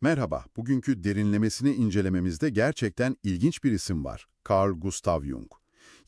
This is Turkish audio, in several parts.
Merhaba, bugünkü derinlemesini incelememizde gerçekten ilginç bir isim var. Carl Gustav Jung.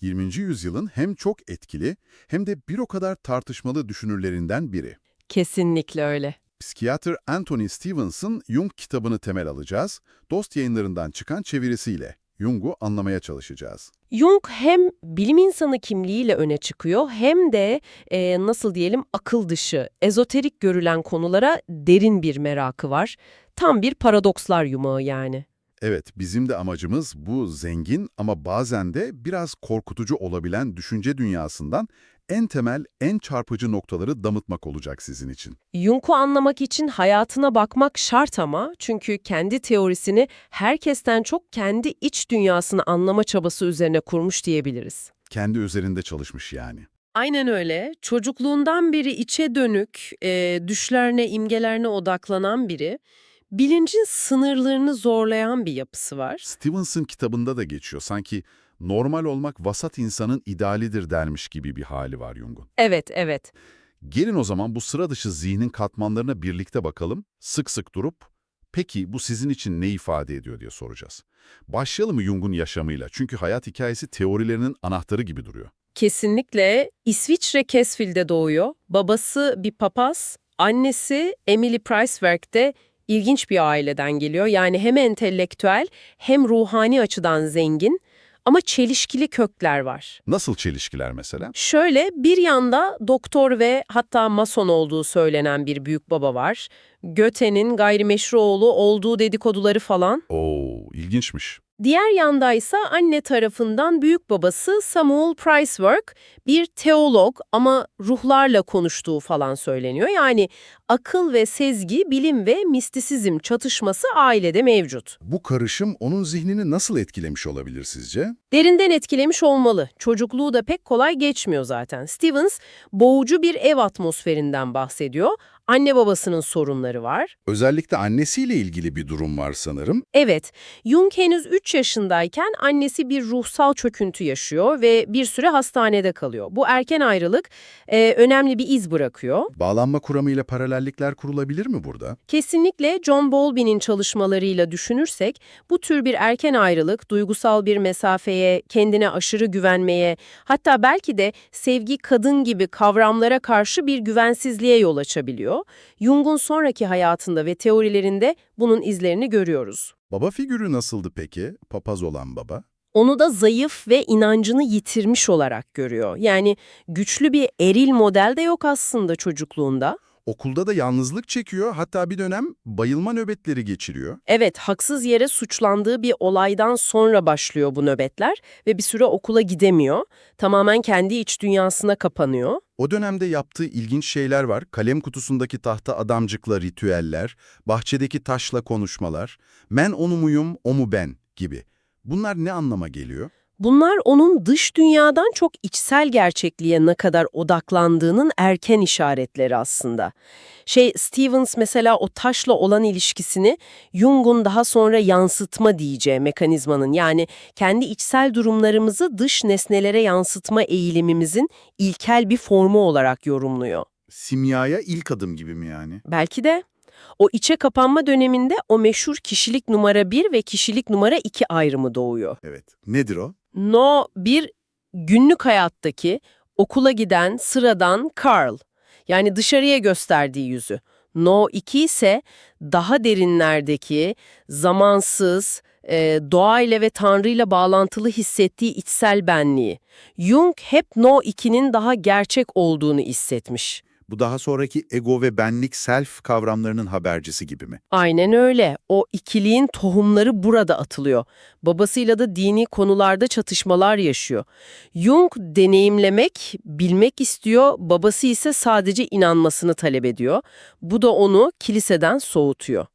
20. yüzyılın hem çok etkili hem de bir o kadar tartışmalı düşünürlerinden biri. Kesinlikle öyle. Psikiyatr Anthony Stevens'ın Jung kitabını temel alacağız, Dost yayınlarından çıkan çevirisiyle Jung'u anlamaya çalışacağız. Jung hem bilim insanı kimliğiyle öne çıkıyor hem de e, nasıl diyelim akıl dışı, ezoterik görülen konulara derin bir merakı var. Tam bir paradokslar yumağı yani. Evet, bizim de amacımız bu zengin ama bazen de biraz korkutucu olabilen düşünce dünyasından en temel, en çarpıcı noktaları damıtmak olacak sizin için. Jung'u anlamak için hayatına bakmak şart ama çünkü kendi teorisini herkesten çok kendi iç dünyasını anlama çabası üzerine kurmuş diyebiliriz. Kendi üzerinde çalışmış yani. Aynen öyle. Çocukluğundan beri içe dönük, e, düşlerine, imgelerine odaklanan biri, bilincin sınırlarını zorlayan bir yapısı var. Stevens'ın kitabında da geçiyor. Sanki normal olmak vasat insanın idealidir dermiş gibi bir hali var Jung'un. Evet, evet. Gelin o zaman bu sıra dışı zihnin katmanlarına birlikte bakalım. Sık sık durup, peki bu sizin için ne ifade ediyor diye soracağız. Başlayalım mı Jung'un yaşamıyla? Çünkü hayat hikayesi teorilerinin anahtarı gibi duruyor. Kesinlikle İsviçre Kesvil'de doğuyor. Babası bir papaz, annesi Emily Pricewerk'te ilginç bir aileden geliyor. Yani hem entelektüel hem ruhani açıdan zengin ama çelişkili kökler var. Nasıl çelişkiler mesela? Şöyle bir yanda doktor ve hatta mason olduğu söylenen bir büyük baba var. Göte'nin gayrimeşru oğlu olduğu dedikoduları falan. Oo, ilginçmiş. Diğer yandaysa anne tarafından büyük babası Samuel Pricework bir teolog ama ruhlarla konuştuğu falan söyleniyor. Yani akıl ve sezgi, bilim ve mistisizm çatışması ailede mevcut. Bu karışım onun zihnini nasıl etkilemiş olabilir sizce? Derinden etkilemiş olmalı. Çocukluğu da pek kolay geçmiyor zaten. Stevens boğucu bir ev atmosferinden bahsediyor. Anne babasının sorunları var. Özellikle annesiyle ilgili bir durum var sanırım. Evet, Jung henüz 3 yaşındayken annesi bir ruhsal çöküntü yaşıyor ve bir süre hastanede kalıyor. Bu erken ayrılık e, önemli bir iz bırakıyor. Bağlanma kuramıyla paralellikler kurulabilir mi burada? Kesinlikle John Bowlby'nin çalışmalarıyla düşünürsek bu tür bir erken ayrılık duygusal bir mesafeye, kendine aşırı güvenmeye, hatta belki de sevgi kadın gibi kavramlara karşı bir güvensizliğe yol açabiliyor. Jung'un sonraki hayatında ve teorilerinde bunun izlerini görüyoruz. Baba figürü nasıldı peki? Papaz olan baba. Onu da zayıf ve inancını yitirmiş olarak görüyor. Yani güçlü bir eril model de yok aslında çocukluğunda. Okulda da yalnızlık çekiyor, hatta bir dönem bayılma nöbetleri geçiriyor. Evet, haksız yere suçlandığı bir olaydan sonra başlıyor bu nöbetler ve bir süre okula gidemiyor. Tamamen kendi iç dünyasına kapanıyor. O dönemde yaptığı ilginç şeyler var. Kalem kutusundaki tahta adamcıkla ritüeller, bahçedeki taşla konuşmalar, men onu muyum, o mu ben gibi. Bunlar ne anlama geliyor? Bunlar onun dış dünyadan çok içsel gerçekliğe ne kadar odaklandığının erken işaretleri aslında. Şey Stevens mesela o taşla olan ilişkisini Jung'un daha sonra yansıtma diyeceği mekanizmanın yani kendi içsel durumlarımızı dış nesnelere yansıtma eğilimimizin ilkel bir formu olarak yorumluyor. Simyaya ilk adım gibi mi yani? Belki de o içe kapanma döneminde o meşhur kişilik numara 1 ve kişilik numara 2 ayrımı doğuyor. Evet. Nedir o? No bir günlük hayattaki okula giden sıradan Carl. Yani dışarıya gösterdiği yüzü. No 2 ise daha derinlerdeki zamansız, e, doğayla ve Tanrı'yla bağlantılı hissettiği içsel benliği. Jung hep No 2'nin daha gerçek olduğunu hissetmiş. Bu daha sonraki ego ve benlik self kavramlarının habercisi gibi mi? Aynen öyle. O ikiliğin tohumları burada atılıyor. Babasıyla da dini konularda çatışmalar yaşıyor. Jung deneyimlemek, bilmek istiyor, babası ise sadece inanmasını talep ediyor. Bu da onu kiliseden soğutuyor.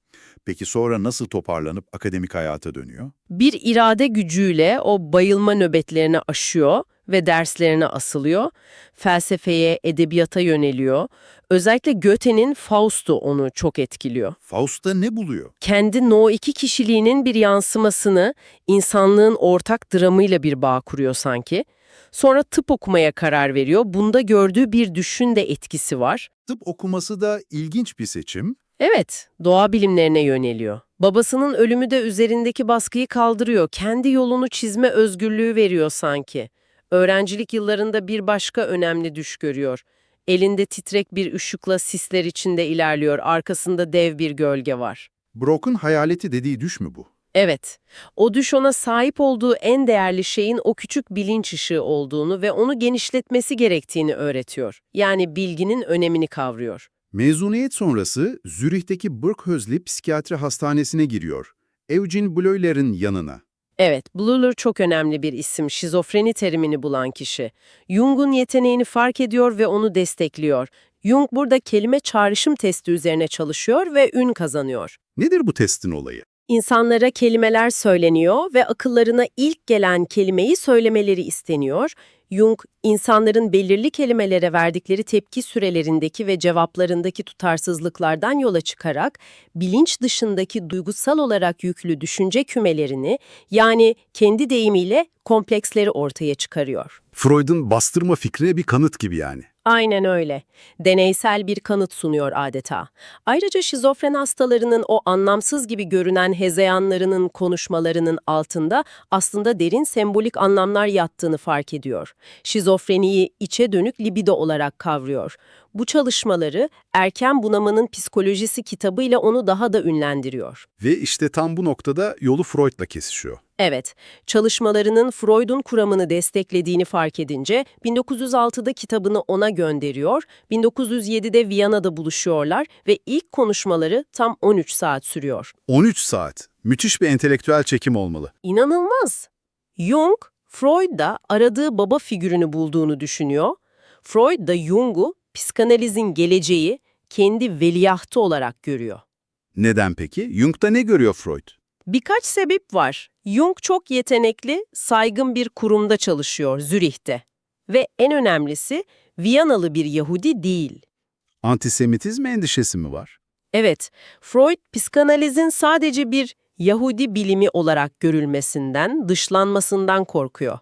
Peki sonra nasıl toparlanıp akademik hayata dönüyor? Bir irade gücüyle o bayılma nöbetlerini aşıyor ve derslerine asılıyor. Felsefeye, edebiyata yöneliyor. Özellikle Goethe'nin Faust'u onu çok etkiliyor. Faust'ta ne buluyor? kendi No 2 kişiliğinin bir yansımasını insanlığın ortak dramıyla bir bağ kuruyor sanki. Sonra tıp okumaya karar veriyor. Bunda gördüğü bir düşün de etkisi var. Tıp okuması da ilginç bir seçim. Evet, doğa bilimlerine yöneliyor. Babasının ölümü de üzerindeki baskıyı kaldırıyor. Kendi yolunu çizme özgürlüğü veriyor sanki. Öğrencilik yıllarında bir başka önemli düş görüyor. Elinde titrek bir ışıkla sisler içinde ilerliyor. Arkasında dev bir gölge var. Brock'un hayaleti dediği düş mü bu? Evet, o düş ona sahip olduğu en değerli şeyin o küçük bilinç ışığı olduğunu ve onu genişletmesi gerektiğini öğretiyor. Yani bilginin önemini kavruyor. Mezuniyet sonrası Zürih'teki Burghösli Psikiyatri Hastanesi'ne giriyor. Eugene Bleuler'in yanına. Evet, Bleuler çok önemli bir isim, şizofreni terimini bulan kişi. Jung'un yeteneğini fark ediyor ve onu destekliyor. Jung burada kelime çağrışım testi üzerine çalışıyor ve ün kazanıyor. Nedir bu testin olayı? İnsanlara kelimeler söyleniyor ve akıllarına ilk gelen kelimeyi söylemeleri isteniyor. Jung, insanların belirli kelimelere verdikleri tepki sürelerindeki ve cevaplarındaki tutarsızlıklardan yola çıkarak bilinç dışındaki duygusal olarak yüklü düşünce kümelerini yani kendi deyimiyle kompleksleri ortaya çıkarıyor. Freud'un bastırma fikrine bir kanıt gibi yani. Aynen öyle. Deneysel bir kanıt sunuyor adeta. Ayrıca şizofren hastalarının o anlamsız gibi görünen hezeyanlarının konuşmalarının altında aslında derin sembolik anlamlar yattığını fark ediyor. Şizofreniyi içe dönük libido olarak kavruyor. Bu çalışmaları Erken Bunamanın Psikolojisi kitabıyla onu daha da ünlendiriyor. Ve işte tam bu noktada yolu Freud'la kesişiyor. Evet, çalışmalarının Freud'un kuramını desteklediğini fark edince 1906'da kitabını ona gönderiyor, 1907'de Viyana'da buluşuyorlar ve ilk konuşmaları tam 13 saat sürüyor. 13 saat. Müthiş bir entelektüel çekim olmalı. İnanılmaz! Jung, Freud'da aradığı baba figürünü bulduğunu düşünüyor. Freud da Jung'u psikanalizin geleceği, kendi veliahtı olarak görüyor. Neden peki? Jung'da ne görüyor Freud? Birkaç sebep var. Jung çok yetenekli, saygın bir kurumda çalışıyor Zürih'te. Ve en önemlisi Viyanalı bir Yahudi değil. Antisemitizm endişesi mi var? Evet, Freud psikanalizin sadece bir Yahudi bilimi olarak görülmesinden, dışlanmasından korkuyor.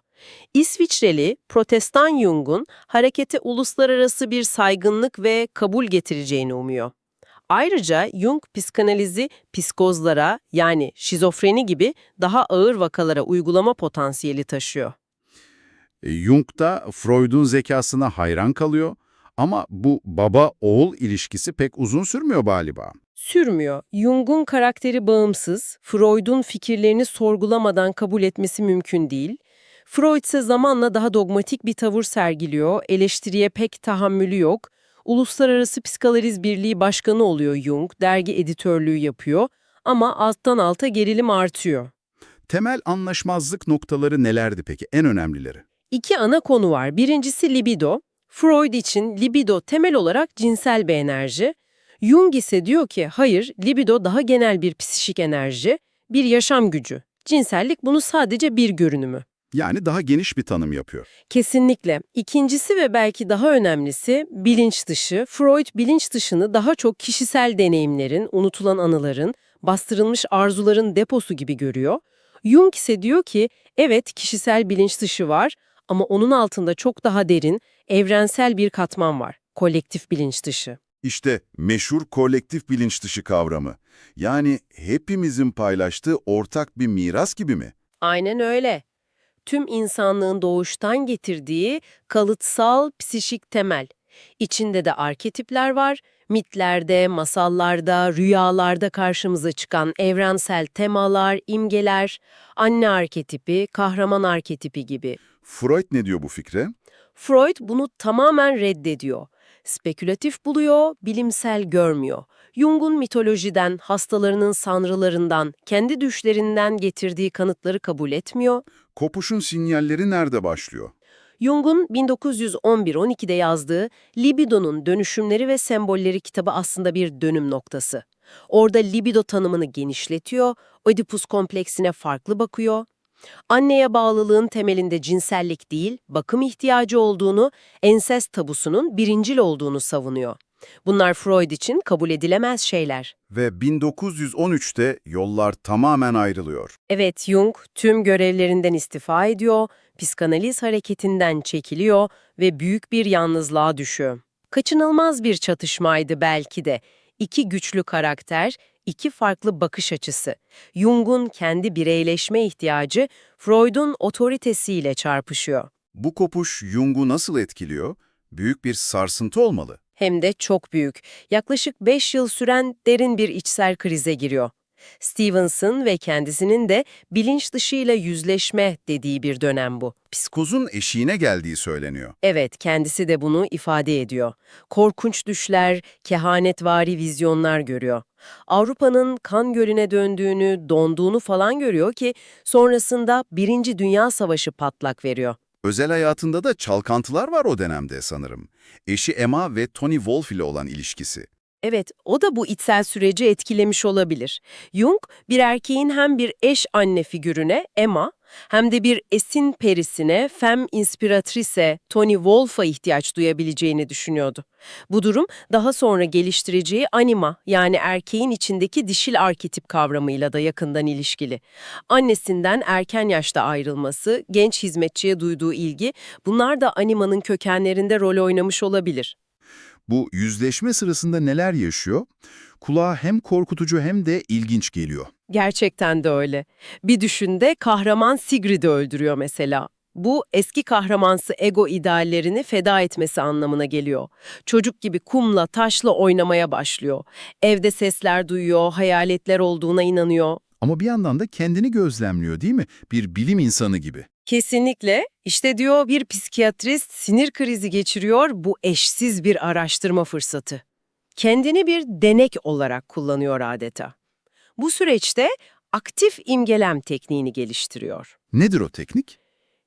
İsviçreli Protestan Jung'un harekete uluslararası bir saygınlık ve kabul getireceğini umuyor. Ayrıca Jung psikanalizi psikozlara yani şizofreni gibi daha ağır vakalara uygulama potansiyeli taşıyor. E, Jung da Freud'un zekasına hayran kalıyor ama bu baba-oğul ilişkisi pek uzun sürmüyor galiba. Sürmüyor. Jung'un karakteri bağımsız, Freud'un fikirlerini sorgulamadan kabul etmesi mümkün değil. Freud ise zamanla daha dogmatik bir tavır sergiliyor, eleştiriye pek tahammülü yok. Uluslararası Psikanaliz Birliği Başkanı oluyor Jung, dergi editörlüğü yapıyor ama alttan alta gerilim artıyor. Temel anlaşmazlık noktaları nelerdi peki? En önemlileri. İki ana konu var. Birincisi libido. Freud için libido temel olarak cinsel bir enerji. Jung ise diyor ki hayır, libido daha genel bir psişik enerji, bir yaşam gücü. Cinsellik bunu sadece bir görünümü. Yani daha geniş bir tanım yapıyor. Kesinlikle. İkincisi ve belki daha önemlisi bilinç dışı. Freud bilinç dışını daha çok kişisel deneyimlerin, unutulan anıların, bastırılmış arzuların deposu gibi görüyor. Jung ise diyor ki evet kişisel bilinç dışı var ama onun altında çok daha derin, evrensel bir katman var. Kolektif bilinç dışı. İşte meşhur kolektif bilinç dışı kavramı. Yani hepimizin paylaştığı ortak bir miras gibi mi? Aynen öyle. Tüm insanlığın doğuştan getirdiği kalıtsal psişik temel. İçinde de arketipler var. Mitlerde, masallarda, rüyalarda karşımıza çıkan evrensel temalar, imgeler, anne arketipi, kahraman arketipi gibi. Freud ne diyor bu fikre? Freud bunu tamamen reddediyor. Spekülatif buluyor, bilimsel görmüyor. Jung'un mitolojiden, hastalarının sanrılarından, kendi düşlerinden getirdiği kanıtları kabul etmiyor. Kopuşun sinyalleri nerede başlıyor? Jung'un 1911-12'de yazdığı Libido'nun Dönüşümleri ve Sembolleri kitabı aslında bir dönüm noktası. Orada libido tanımını genişletiyor, Oedipus kompleksine farklı bakıyor. Anneye bağlılığın temelinde cinsellik değil, bakım ihtiyacı olduğunu, ensest tabusunun birincil olduğunu savunuyor. Bunlar Freud için kabul edilemez şeyler. Ve 1913'te yollar tamamen ayrılıyor. Evet, Jung tüm görevlerinden istifa ediyor, psikanaliz hareketinden çekiliyor ve büyük bir yalnızlığa düşüyor. Kaçınılmaz bir çatışmaydı belki de. İki güçlü karakter, iki farklı bakış açısı. Jung'un kendi bireyleşme ihtiyacı Freud'un otoritesiyle çarpışıyor. Bu kopuş Jung'u nasıl etkiliyor? Büyük bir sarsıntı olmalı. Hem de çok büyük. Yaklaşık 5 yıl süren derin bir içsel krize giriyor. Stevenson ve kendisinin de bilinç dışıyla yüzleşme dediği bir dönem bu. Psikozun eşiğine geldiği söyleniyor. Evet, kendisi de bunu ifade ediyor. Korkunç düşler, kehanetvari vizyonlar görüyor. Avrupa'nın kan gölüne döndüğünü, donduğunu falan görüyor ki sonrasında Birinci Dünya Savaşı patlak veriyor. Özel hayatında da çalkantılar var o dönemde sanırım. Eşi Emma ve Tony Wolfe ile olan ilişkisi. Evet, o da bu içsel süreci etkilemiş olabilir. Jung, bir erkeğin hem bir eş anne figürüne, Emma, hem de bir esin perisine, femme inspiratrice, Tony Wolfe'a ihtiyaç duyabileceğini düşünüyordu. Bu durum, daha sonra geliştireceği anima, yani erkeğin içindeki dişil arketip kavramıyla da yakından ilişkili. Annesinden erken yaşta ayrılması, genç hizmetçiye duyduğu ilgi, bunlar da animanın kökenlerinde rol oynamış olabilir. Bu yüzleşme sırasında neler yaşıyor? Kulağa hem korkutucu hem de ilginç geliyor. Gerçekten de öyle. Bir düşünde kahraman Sigrid'i öldürüyor mesela. Bu eski kahramansı ego ideallerini feda etmesi anlamına geliyor. Çocuk gibi kumla, taşla oynamaya başlıyor. Evde sesler duyuyor, hayaletler olduğuna inanıyor. Ama bir yandan da kendini gözlemliyor değil mi? Bir bilim insanı gibi. Kesinlikle. İşte diyor bir psikiyatrist sinir krizi geçiriyor, bu eşsiz bir araştırma fırsatı. Kendini bir denek olarak kullanıyor adeta. Bu süreçte aktif imgelem tekniğini geliştiriyor. Nedir o teknik?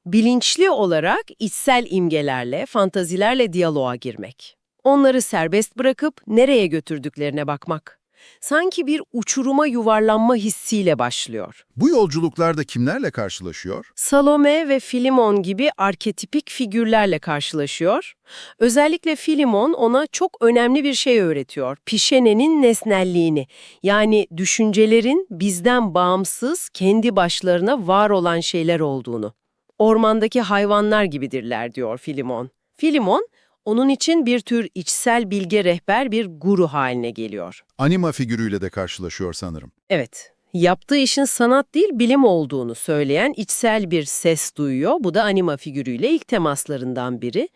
Bilinçli olarak içsel imgelerle, fantazilerle diyaloğa girmek. Onları serbest bırakıp nereye götürdüklerine bakmak. Sanki bir uçuruma yuvarlanma hissiyle başlıyor. Bu yolculuklarda kimlerle karşılaşıyor? Salome ve Filimon gibi arketipik figürlerle karşılaşıyor. Özellikle Filimon ona çok önemli bir şey öğretiyor. Pişenenin nesnelliğini. Yani düşüncelerin bizden bağımsız, kendi başlarına var olan şeyler olduğunu. Ormandaki hayvanlar gibidirler diyor Filimon. Filimon, onun için bir tür içsel bilge rehber bir guru haline geliyor. Anima figürüyle de karşılaşıyor sanırım. Evet, yaptığı işin sanat değil bilim olduğunu söyleyen içsel bir ses duyuyor. Bu da anima figürüyle ilk temaslarından biri.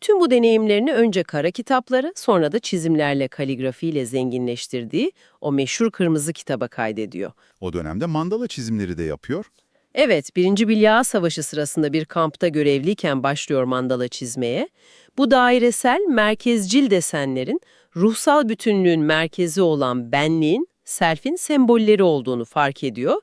Tüm bu deneyimlerini önce kara kitapları, sonra da çizimlerle, kaligrafiyle zenginleştirdiği o meşhur kırmızı kitaba kaydediyor. O dönemde mandala çizimleri de yapıyor. Evet, Birinci Bilya Savaşı sırasında bir kampta görevliyken başlıyor mandala çizmeye. Bu dairesel, merkezcil desenlerin, ruhsal bütünlüğün merkezi olan benliğin, selfin sembolleri olduğunu fark ediyor.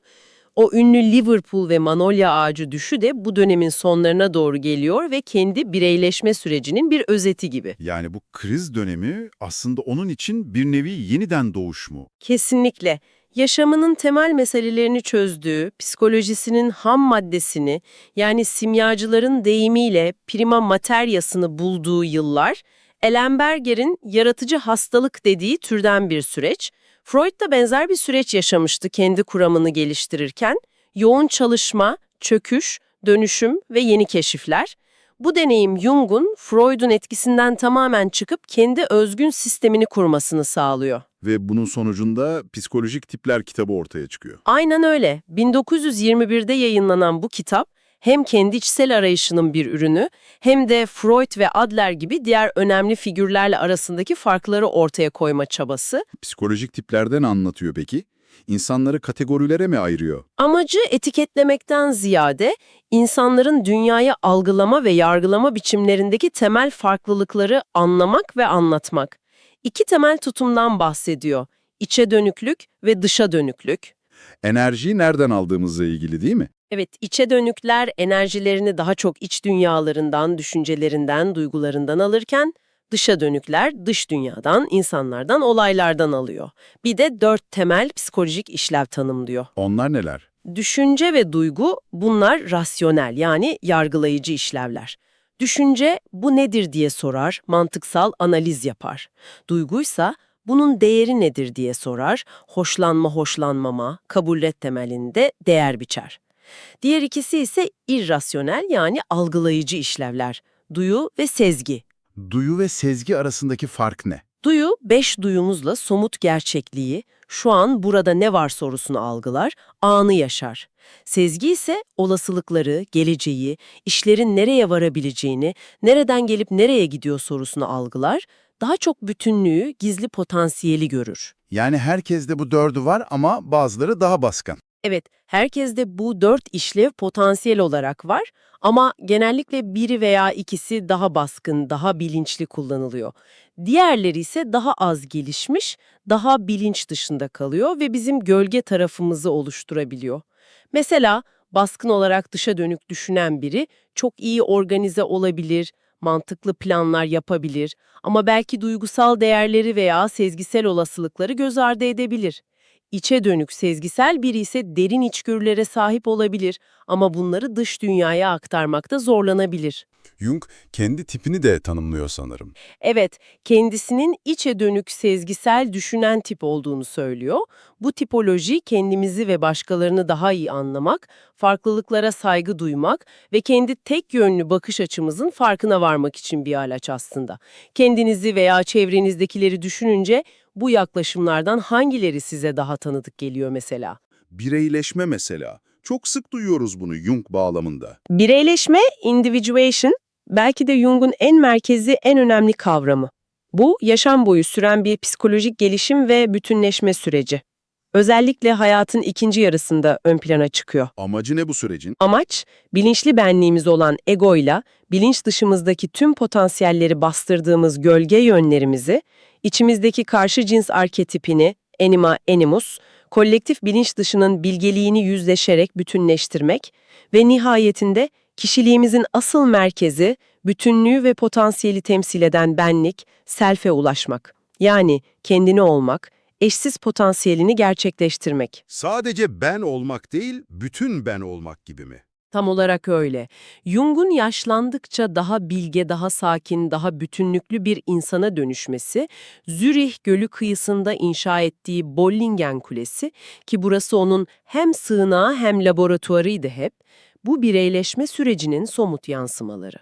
O ünlü Liverpool ve Manolya ağacı düşü de bu dönemin sonlarına doğru geliyor ve kendi bireyleşme sürecinin bir özeti gibi. Yani bu kriz dönemi aslında onun için bir nevi yeniden doğuş mu? Kesinlikle. Yaşamının temel meselelerini çözdüğü, psikolojisinin ham maddesini, yani simyacıların deyimiyle prima materyasını bulduğu yıllar, Ellenberger'in yaratıcı hastalık dediği türden bir süreç. Freud da benzer bir süreç yaşamıştı kendi kuramını geliştirirken. Yoğun çalışma, çöküş, dönüşüm ve yeni keşifler. Bu deneyim Jung'un Freud'un etkisinden tamamen çıkıp kendi özgün sistemini kurmasını sağlıyor. Ve bunun sonucunda psikolojik tipler kitabı ortaya çıkıyor. Aynen öyle. 1921'de yayınlanan bu kitap hem kendi içsel arayışının bir ürünü hem de Freud ve Adler gibi diğer önemli figürlerle arasındaki farkları ortaya koyma çabası. Psikolojik tiplerden anlatıyor peki? İnsanları kategorilere mi ayırıyor? Amacı etiketlemekten ziyade insanların dünyayı algılama ve yargılama biçimlerindeki temel farklılıkları anlamak ve anlatmak. İki temel tutumdan bahsediyor. İçe dönüklük ve dışa dönüklük. Enerjiyi nereden aldığımızla ilgili değil mi? Evet, içe dönükler enerjilerini daha çok iç dünyalarından, düşüncelerinden, duygularından alırken, dışa dönükler dış dünyadan, insanlardan, olaylardan alıyor. Bir de dört temel psikolojik işlev tanımlıyor. Onlar neler? Düşünce ve duygu bunlar rasyonel yani yargılayıcı işlevler. Düşünce bu nedir diye sorar, mantıksal analiz yapar. Duyguysa bunun değeri nedir diye sorar, hoşlanma hoşlanmama, kabullet temelinde değer biçer. Diğer ikisi ise irrasyonel yani algılayıcı işlevler, duyu ve sezgi. Duyu ve sezgi arasındaki fark ne? Duyu, beş duyumuzla somut gerçekliği, şu an burada ne var sorusunu algılar, anı yaşar. Sezgi ise olasılıkları, geleceği, işlerin nereye varabileceğini, nereden gelip nereye gidiyor sorusunu algılar, daha çok bütünlüğü, gizli potansiyeli görür. Yani herkeste bu dördü var ama bazıları daha baskın. Evet, herkeste bu dört işlev potansiyel olarak var ama genellikle biri veya ikisi daha baskın, daha bilinçli kullanılıyor. Diğerleri ise daha az gelişmiş, daha bilinç dışında kalıyor ve bizim gölge tarafımızı oluşturabiliyor. Mesela baskın olarak dışa dönük düşünen biri çok iyi organize olabilir, mantıklı planlar yapabilir ama belki duygusal değerleri veya sezgisel olasılıkları göz ardı edebilir. İçe dönük sezgisel biri ise derin içgörülere sahip olabilir ama bunları dış dünyaya aktarmakta zorlanabilir. Jung kendi tipini de tanımlıyor sanırım. Evet, kendisinin içe dönük sezgisel düşünen tip olduğunu söylüyor. Bu tipoloji kendimizi ve başkalarını daha iyi anlamak, farklılıklara saygı duymak ve kendi tek yönlü bakış açımızın farkına varmak için bir araç aslında. Kendinizi veya çevrenizdekileri düşününce bu yaklaşımlardan hangileri size daha tanıdık geliyor mesela? Bireyleşme mesela. Çok sık duyuyoruz bunu Jung bağlamında. Bireyleşme, individuation, belki de Jung'un en merkezi, en önemli kavramı. Bu, yaşam boyu süren bir psikolojik gelişim ve bütünleşme süreci. Özellikle hayatın ikinci yarısında ön plana çıkıyor. Amacı ne bu sürecin? Amaç, bilinçli benliğimiz olan egoyla, bilinç dışımızdaki tüm potansiyelleri bastırdığımız gölge yönlerimizi, içimizdeki karşı cins arketipini, anima, animus, kolektif bilinç dışının bilgeliğini yüzleşerek bütünleştirmek ve nihayetinde kişiliğimizin asıl merkezi, bütünlüğü ve potansiyeli temsil eden benlik, self'e ulaşmak. Yani kendini olmak, eşsiz potansiyelini gerçekleştirmek. Sadece ben olmak değil, bütün ben olmak gibi mi? Tam olarak öyle. Jung'un yaşlandıkça daha bilge, daha sakin, daha bütünlüklü bir insana dönüşmesi, Zürih Gölü kıyısında inşa ettiği Bollingen Kulesi, ki burası onun hem sığınağı hem laboratuvarıydı hep, bu bireyleşme sürecinin somut yansımaları.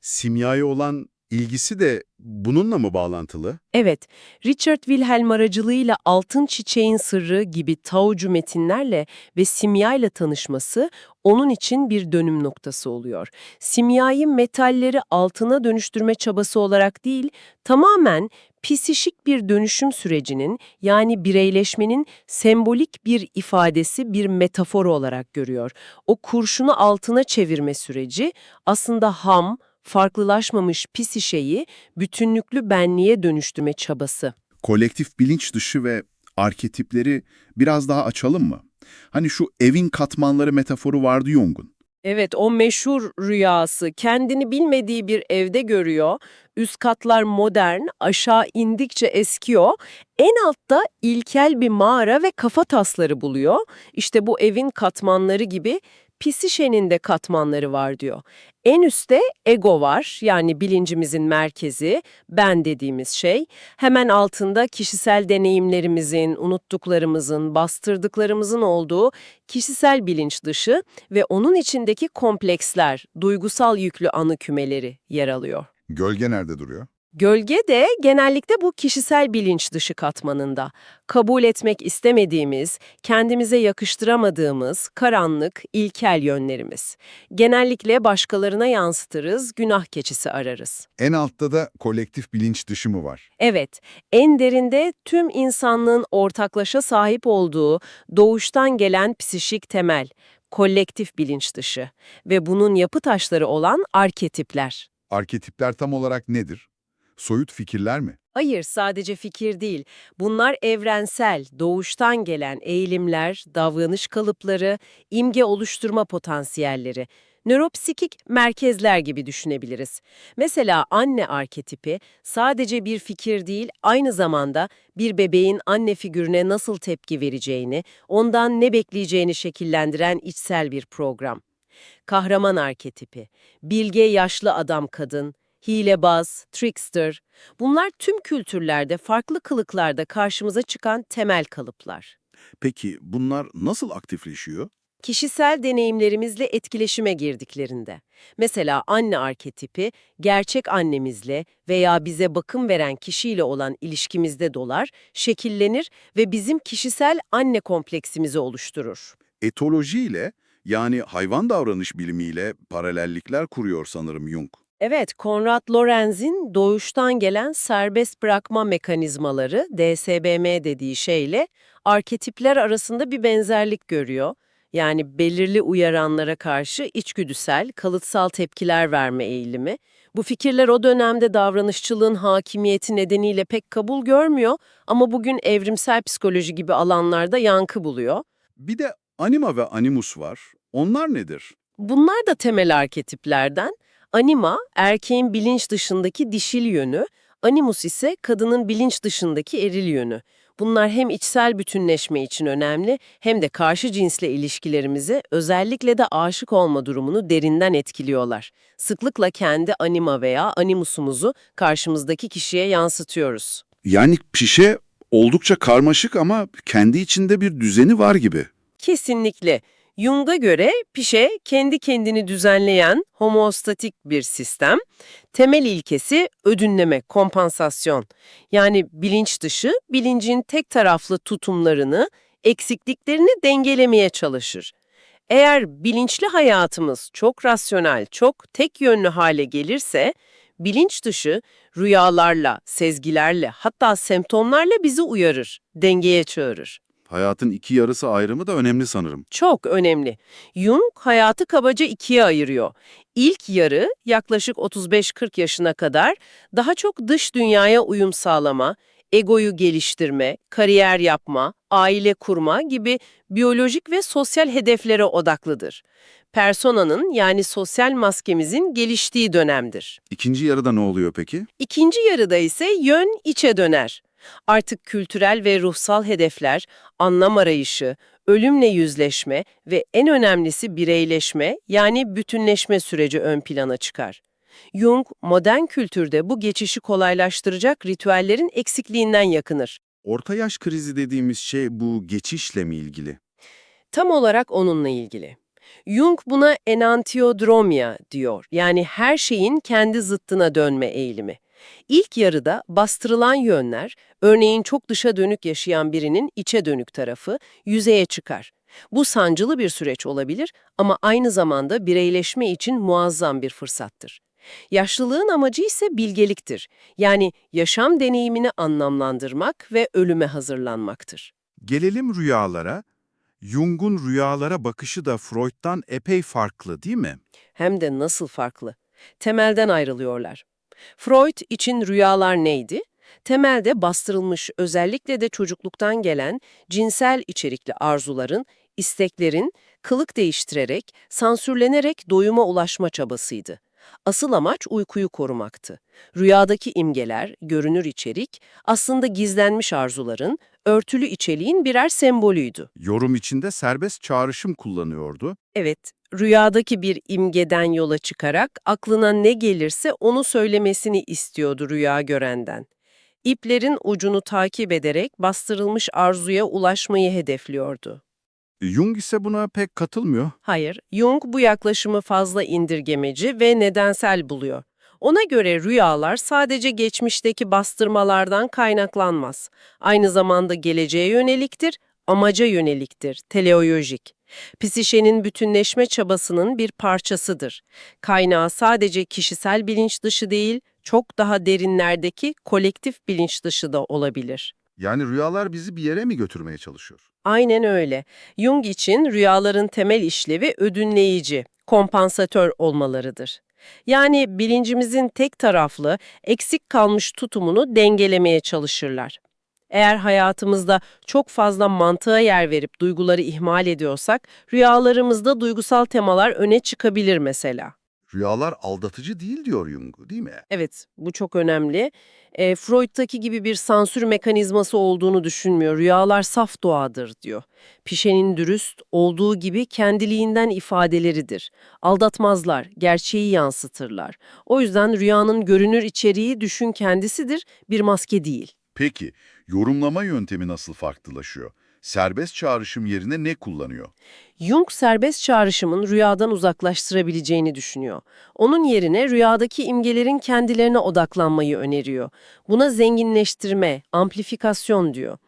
Simyaya olan ilgisi de bununla mı bağlantılı? Evet, Richard Wilhelm aracılığıyla Altın Çiçeğin Sırrı gibi Taocu metinlerle ve simyayla tanışması onun için bir dönüm noktası oluyor. Simyayı metalleri altına dönüştürme çabası olarak değil, tamamen psişik bir dönüşüm sürecinin yani bireyleşmenin sembolik bir ifadesi, bir metaforu olarak görüyor. O kurşunu altına çevirme süreci aslında ham, farklılaşmamış psişeyi bütünlüklü benliğe dönüştürme çabası. Kolektif bilinç dışı ve arketipleri biraz daha açalım mı? Hani şu evin katmanları metaforu vardı Jung'un. Evet, o meşhur rüyası kendini bilmediği bir evde görüyor. Üst katlar modern, aşağı indikçe eskiyor. En altta ilkel bir mağara ve kafa tasları buluyor. İşte bu evin katmanları gibi psişenin de katmanları var diyor. En üstte ego var, yani bilincimizin merkezi, ben dediğimiz şey. Hemen altında kişisel deneyimlerimizin, unuttuklarımızın, bastırdıklarımızın olduğu kişisel bilinç dışı ve onun içindeki kompleksler, duygusal yüklü anı kümeleri yer alıyor. Gölge nerede duruyor? Gölge de genellikle bu kişisel bilinç dışı katmanında. Kabul etmek istemediğimiz, kendimize yakıştıramadığımız karanlık, ilkel yönlerimiz. Genellikle başkalarına yansıtırız, günah keçisi ararız. En altta da kolektif bilinç dışı mı var? Evet, en derinde tüm insanlığın ortaklaşa sahip olduğu doğuştan gelen psişik temel, kolektif bilinç dışı ve bunun yapı taşları olan arketipler. Arketipler tam olarak nedir? Soyut fikirler mi? Hayır, sadece fikir değil. Bunlar evrensel, doğuştan gelen eğilimler, davranış kalıpları, imge oluşturma potansiyelleri, nöropsikik merkezler gibi düşünebiliriz. Mesela anne arketipi sadece bir fikir değil, aynı zamanda bir bebeğin anne figürüne nasıl tepki vereceğini, ondan ne bekleyeceğini şekillendiren içsel bir program. Kahraman arketipi, bilge yaşlı adam kadın, hilebaz, trickster, bunlar tüm kültürlerde farklı kılıklarda karşımıza çıkan temel kalıplar. Peki bunlar nasıl aktifleşiyor? kişisel deneyimlerimizle etkileşime girdiklerinde. Mesela anne arketipi gerçek annemizle veya bize bakım veren kişiyle olan ilişkimizde dolar, şekillenir ve bizim kişisel anne kompleksimizi oluşturur. Etolojiyle yani hayvan davranış bilimiyle paralellikler kuruyor sanırım Jung. Evet, Konrad Lorenz'in doğuştan gelen serbest bırakma mekanizmaları, DSBM dediği şeyle arketipler arasında bir benzerlik görüyor. Yani belirli uyaranlara karşı içgüdüsel, kalıtsal tepkiler verme eğilimi. Bu fikirler o dönemde davranışçılığın hakimiyeti nedeniyle pek kabul görmüyor ama bugün evrimsel psikoloji gibi alanlarda yankı buluyor. Bir de anima ve animus var. Onlar nedir? Bunlar da temel arketiplerden. Anima, erkeğin bilinç dışındaki dişil yönü, animus ise kadının bilinç dışındaki eril yönü. Bunlar hem içsel bütünleşme için önemli hem de karşı cinsle ilişkilerimizi, özellikle de aşık olma durumunu derinden etkiliyorlar. Sıklıkla kendi anima veya animusumuzu karşımızdaki kişiye yansıtıyoruz. Yani pişe oldukça karmaşık ama kendi içinde bir düzeni var gibi. Kesinlikle. Jung'a göre pişe kendi kendini düzenleyen homeostatik bir sistem. Temel ilkesi ödünleme, kompansasyon. Yani bilinç dışı bilincin tek taraflı tutumlarını, eksikliklerini dengelemeye çalışır. Eğer bilinçli hayatımız çok rasyonel, çok tek yönlü hale gelirse, bilinç dışı rüyalarla, sezgilerle, hatta semptomlarla bizi uyarır, dengeye çağırır. Hayatın iki yarısı ayrımı da önemli sanırım. Çok önemli. Jung hayatı kabaca ikiye ayırıyor. İlk yarı yaklaşık 35-40 yaşına kadar daha çok dış dünyaya uyum sağlama, egoyu geliştirme, kariyer yapma, aile kurma gibi biyolojik ve sosyal hedeflere odaklıdır. Personanın yani sosyal maskemizin geliştiği dönemdir. İkinci yarıda ne oluyor peki? İkinci yarıda ise yön içe döner. Artık kültürel ve ruhsal hedefler, anlam arayışı, ölümle yüzleşme ve en önemlisi bireyleşme yani bütünleşme süreci ön plana çıkar. Jung, modern kültürde bu geçişi kolaylaştıracak ritüellerin eksikliğinden yakınır. Orta yaş krizi dediğimiz şey bu geçişle mi ilgili? Tam olarak onunla ilgili. Jung buna enantiodromia diyor. Yani her şeyin kendi zıttına dönme eğilimi. İlk yarıda bastırılan yönler, örneğin çok dışa dönük yaşayan birinin içe dönük tarafı, yüzeye çıkar. Bu sancılı bir süreç olabilir ama aynı zamanda bireyleşme için muazzam bir fırsattır. Yaşlılığın amacı ise bilgeliktir. Yani yaşam deneyimini anlamlandırmak ve ölüme hazırlanmaktır. Gelelim rüyalara. Jung'un rüyalara bakışı da Freud'dan epey farklı değil mi? Hem de nasıl farklı. Temelden ayrılıyorlar. Freud için rüyalar neydi? Temelde bastırılmış, özellikle de çocukluktan gelen cinsel içerikli arzuların, isteklerin kılık değiştirerek, sansürlenerek doyuma ulaşma çabasıydı. Asıl amaç uykuyu korumaktı. Rüyadaki imgeler, görünür içerik, aslında gizlenmiş arzuların, örtülü içeriğin birer sembolüydü. Yorum içinde serbest çağrışım kullanıyordu. Evet, rüyadaki bir imgeden yola çıkarak aklına ne gelirse onu söylemesini istiyordu rüya görenden. İplerin ucunu takip ederek bastırılmış arzuya ulaşmayı hedefliyordu. Jung ise buna pek katılmıyor. Hayır, Jung bu yaklaşımı fazla indirgemeci ve nedensel buluyor. Ona göre rüyalar sadece geçmişteki bastırmalardan kaynaklanmaz. Aynı zamanda geleceğe yöneliktir, amaca yöneliktir, teleolojik. Psişenin bütünleşme çabasının bir parçasıdır. Kaynağı sadece kişisel bilinç dışı değil, çok daha derinlerdeki kolektif bilinç dışı da olabilir. Yani rüyalar bizi bir yere mi götürmeye çalışıyor? Aynen öyle. Jung için rüyaların temel işlevi ödünleyici, kompansatör olmalarıdır. Yani bilincimizin tek taraflı, eksik kalmış tutumunu dengelemeye çalışırlar. Eğer hayatımızda çok fazla mantığa yer verip duyguları ihmal ediyorsak, rüyalarımızda duygusal temalar öne çıkabilir mesela. Rüyalar aldatıcı değil diyor Jung, değil mi? Evet, bu çok önemli. E, Freud'taki gibi bir sansür mekanizması olduğunu düşünmüyor. Rüyalar saf doğadır diyor. Pişenin dürüst, olduğu gibi kendiliğinden ifadeleridir. Aldatmazlar, gerçeği yansıtırlar. O yüzden rüyanın görünür içeriği düşün kendisidir, bir maske değil. Peki, yorumlama yöntemi nasıl farklılaşıyor? Serbest çağrışım yerine ne kullanıyor? Jung serbest çağrışımın rüyadan uzaklaştırabileceğini düşünüyor. Onun yerine rüyadaki imgelerin kendilerine odaklanmayı öneriyor. Buna zenginleştirme, amplifikasyon diyor.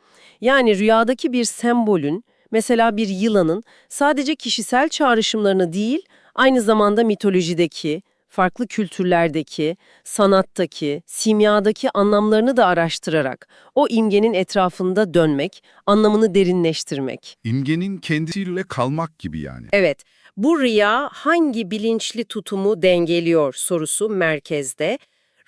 Yani rüyadaki bir sembolün, mesela bir yılanın sadece kişisel çağrışımlarını değil, aynı zamanda mitolojideki, farklı kültürlerdeki, sanattaki, simyadaki anlamlarını da araştırarak o imgenin etrafında dönmek, anlamını derinleştirmek. İmgenin kendisiyle kalmak gibi yani. Evet, bu rüya hangi bilinçli tutumu dengeliyor sorusu merkezde.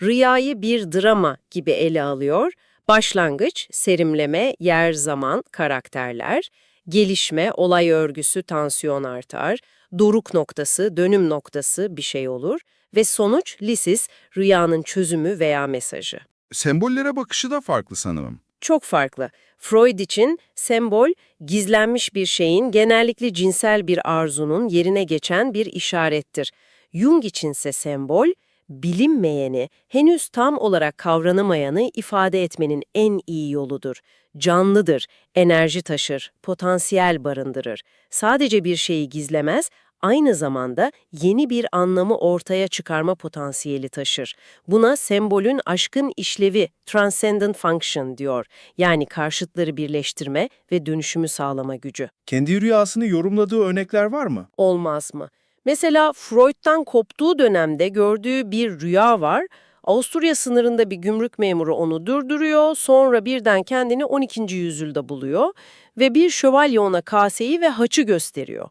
Rüyayı bir drama gibi ele alıyor. Başlangıç, serimleme, yer zaman, karakterler, gelişme, olay örgüsü, tansiyon artar, doruk noktası, dönüm noktası bir şey olur ve sonuç, lisis, rüyanın çözümü veya mesajı. Sembollere bakışı da farklı sanırım. Çok farklı. Freud için sembol, gizlenmiş bir şeyin, genellikle cinsel bir arzunun yerine geçen bir işarettir. Jung içinse sembol, bilinmeyeni, henüz tam olarak kavranamayanı ifade etmenin en iyi yoludur. Canlıdır, enerji taşır, potansiyel barındırır. Sadece bir şeyi gizlemez, aynı zamanda yeni bir anlamı ortaya çıkarma potansiyeli taşır. Buna sembolün aşkın işlevi, transcendent function diyor. Yani karşıtları birleştirme ve dönüşümü sağlama gücü. Kendi rüyasını yorumladığı örnekler var mı? Olmaz mı? Mesela Freud'dan koptuğu dönemde gördüğü bir rüya var. Avusturya sınırında bir gümrük memuru onu durduruyor, sonra birden kendini 12. yüzyılda buluyor ve bir şövalye ona kaseyi ve haçı gösteriyor.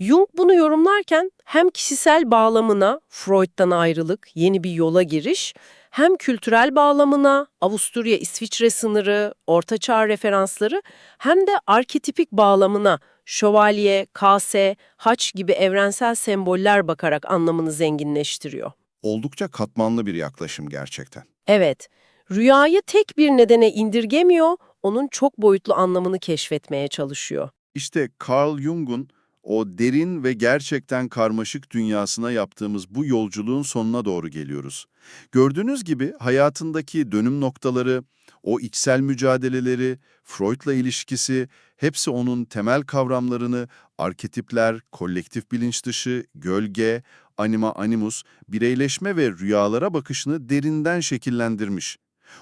Jung bunu yorumlarken hem kişisel bağlamına, Freud'dan ayrılık, yeni bir yola giriş, hem kültürel bağlamına, Avusturya-İsviçre sınırı, Ortaçağ referansları, hem de arketipik bağlamına, şövalye, kase, haç gibi evrensel semboller bakarak anlamını zenginleştiriyor. Oldukça katmanlı bir yaklaşım gerçekten. Evet, rüyayı tek bir nedene indirgemiyor, onun çok boyutlu anlamını keşfetmeye çalışıyor. İşte Carl Jung'un o derin ve gerçekten karmaşık dünyasına yaptığımız bu yolculuğun sonuna doğru geliyoruz. Gördüğünüz gibi hayatındaki dönüm noktaları, o içsel mücadeleleri, Freud'la ilişkisi, hepsi onun temel kavramlarını, arketipler, kolektif bilinç dışı, gölge, anima animus, bireyleşme ve rüyalara bakışını derinden şekillendirmiş.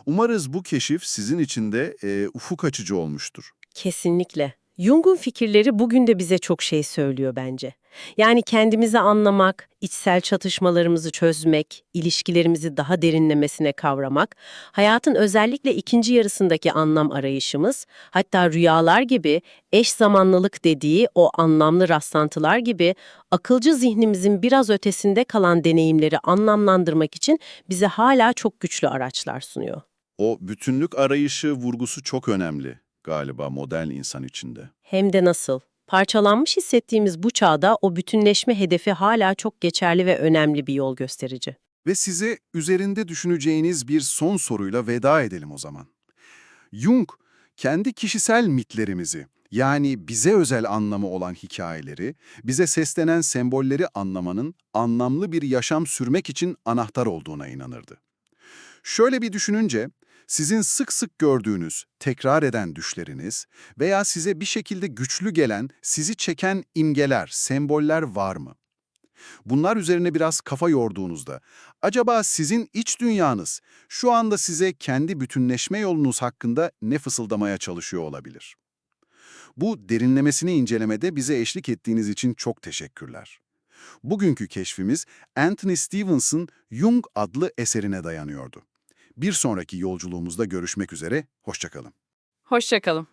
Umarız bu keşif sizin için de e, ufuk açıcı olmuştur. Kesinlikle. Jung'un fikirleri bugün de bize çok şey söylüyor bence. Yani kendimizi anlamak, içsel çatışmalarımızı çözmek, ilişkilerimizi daha derinlemesine kavramak, hayatın özellikle ikinci yarısındaki anlam arayışımız, hatta rüyalar gibi eş zamanlılık dediği o anlamlı rastlantılar gibi akılcı zihnimizin biraz ötesinde kalan deneyimleri anlamlandırmak için bize hala çok güçlü araçlar sunuyor. O bütünlük arayışı vurgusu çok önemli galiba modern insan içinde. Hem de nasıl? Parçalanmış hissettiğimiz bu çağda o bütünleşme hedefi hala çok geçerli ve önemli bir yol gösterici. Ve size üzerinde düşüneceğiniz bir son soruyla veda edelim o zaman. Jung, kendi kişisel mitlerimizi, yani bize özel anlamı olan hikayeleri, bize seslenen sembolleri anlamanın anlamlı bir yaşam sürmek için anahtar olduğuna inanırdı. Şöyle bir düşününce, sizin sık sık gördüğünüz, tekrar eden düşleriniz veya size bir şekilde güçlü gelen, sizi çeken imgeler, semboller var mı? Bunlar üzerine biraz kafa yorduğunuzda, acaba sizin iç dünyanız şu anda size kendi bütünleşme yolunuz hakkında ne fısıldamaya çalışıyor olabilir? Bu derinlemesini incelemede bize eşlik ettiğiniz için çok teşekkürler. Bugünkü keşfimiz Anthony Stevens'ın Jung adlı eserine dayanıyordu. Bir sonraki yolculuğumuzda görüşmek üzere, hoşçakalın. Hoşçakalın.